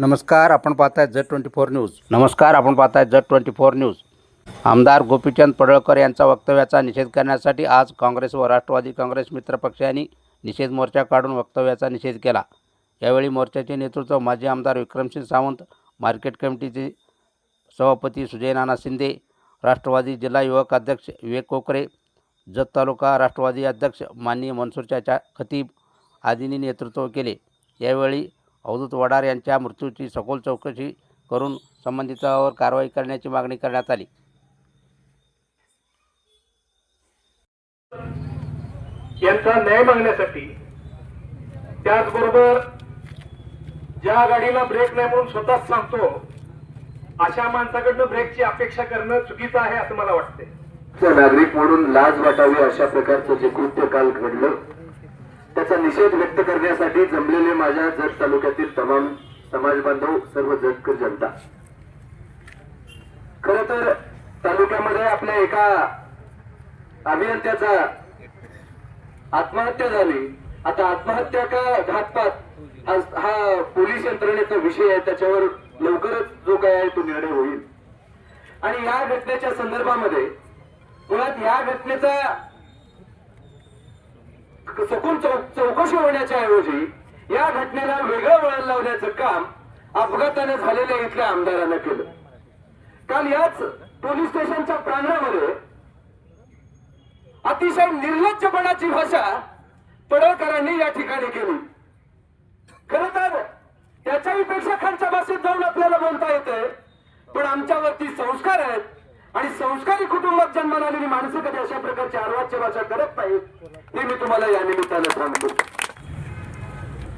नमस्कार आपण पाहताय झ ट्वेंटी फोर न्यूज. नमस्कार आपण पाहताय झ ट्वेंटी फोर न्यूज. आमदार गोपीचंद पडळकर यांचा वक्तव्याचा निषेध करण्यासाठी आज काँग्रेस व राष्ट्रवादी काँग्रेस मित्रपक्षांनी निषेध मोर्चा काढून वक्तव्याचा निषेध केला. यावेळी मोर्चाचे नेतृत्व माजी आमदार विक्रमसिंग सावंत मार्केट कमिटीचे सभापती सुजय नाना शिंदे राष्ट्रवादी जिल्हा युवक अध्यक्ष विवेक कोकरे जत तालुका राष्ट्रवादी अध्यक्ष माननीय मनसूर चाचा खतीब आदींनी नेतृत्व केले. यावेळी अवधूत वडार यांच्या मृत्यूची सखोल चौकशी करून संबंधितावर कारवाई करण्याची मागणी करण्यात आली. यांचा न्याय मागण्यासाठी त्याचबरोबर ज्या गाडीला ब्रेक नाही म्हणून स्वतःच सांगतो अशा माणसाकडनं ब्रेकची अपेक्षा करणं चुकीचं आहे असं मला वाटतंय. चा नागरिक म्हणून लाज वाटावी अशा प्रकारचं जे कृत्य काल घडलं याचा निषेध व्यक्त करण्यासाठी जमलेले माझ्या जत तालुक्यातील तमाम समाज बांधव सर्व जतकर जनता. खर तर तालुक्यामध्ये आपल्या एका अभियंत्याचा आत्महत्या झाली. आता आत्महत्या का घातपात हा पोलीस यंत्रणेचा विषय आहे. त्याच्यावर लवकरच जो काय आहे तो निर्णय होईल. आणि या घटनेच्या संदर्भामध्ये मुळात या घटनेचा चुकून चौकशी होण्याच्या ऐवजी या घटनेला वेगळं वळण लावण्याचं काम अपघाताने झालेल्या इथल्या आमदारानं केलं. काल याच पोलीस स्टेशनच्या प्रांगणामध्ये अतिशय निर्लज्जपणाची भाषा पडळकरांनी या ठिकाणी केली. खर तर त्याच्याही पेक्षा खालच्या भाषेत जाऊन आपल्याला बोलता येते पण आमच्यावरती संस्कार आहेत. आणि संस्कारी कुटुंबात जन्माला आलेली माणसं कधी अशा प्रकारची अर्वाच्य भाषा करत नाहीत हे मी तुम्हाला या निमित्तानं सांगतो.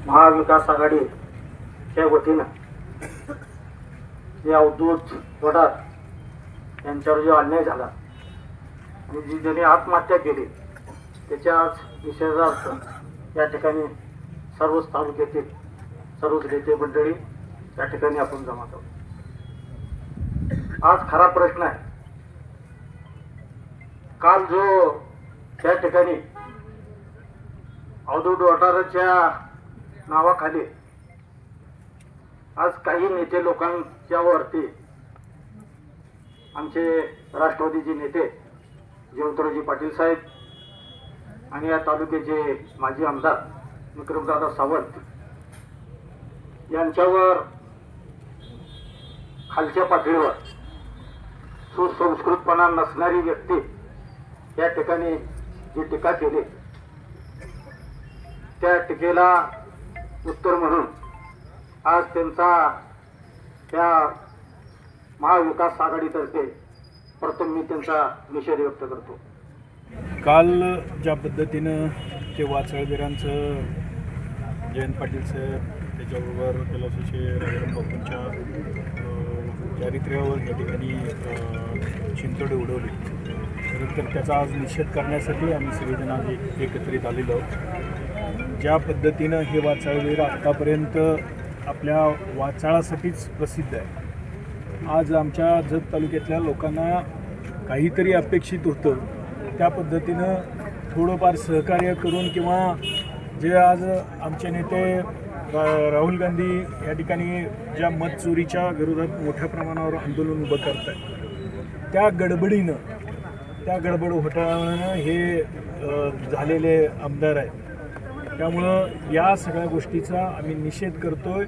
महाविकास आघाडीच्या वतीनं या अवधूत वडार यांच्यावर जो अन्याय झाला आणि जी ज्यांनी आत्महत्या केली त्याच्या निषेधार्थ या ठिकाणी सर्वच तालुक्यातील सर्वच नेते मंडळी या ठिकाणी आपण जमा आहोत आज खरा प्रश्न आहे काल जो त्या ठिकाणी अवधूत वटाराच्या नावाखाली आज काही नेते लोकांच्या वरती आमचे राष्ट्रवादीचे नेते जयवंतरावजी पाटील साहेब आणि या तालुक्याचे माजी आमदार विक्रमदादा सावंत यांच्यावर खालच्या पातळीवर सुसंस्कृतपणा नसणारी व्यक्ती त्या ठिकाणी जी टीका केली त्या टीकेला उत्तर म्हणून आज त्यांचा त्या महाविकास आघाडीतर्फे प्रथम मी त्यांचा निषेध व्यक्त करतो. काल ज्या पद्धतीनं ते वाचळवीरांचं जयंत पाटील साहेब त्याच्याबरोबर कैलासाचे राजाराम बापूंच्या चारित्र्यावर या ठिकाणी अ, चिंतडे तर त्याचा आज निषेध करण्यासाठी आम्ही सगळेजण आज एक- एकत्रित आलेलो आहोत. ज्या पद्धतीनं हे वाचाळवीर आत्तापर्यंत आपल्या वाचाळासाठीच प्रसिद्ध आहे. आज आमच्या जत तालुक्यातल्या लोकांना काहीतरी अपेक्षित होतं. त्या पद्धतीनं थोडंफार सहकार्य करून किंवा जे आज आमचे नेते रा- राहुल गांधी या ठिकाणी ज्या मत चोरीच्या विरोधात मोठ्या प्रमाणावर आंदोलन उभं करत आहेत त्या गडबडीनं त्या गडबड घोटाळ्यानं हे झालेले आमदार आहेत. त्यामुळं या सगळ्या गोष्टीचा आम्ही निषेध करतोय.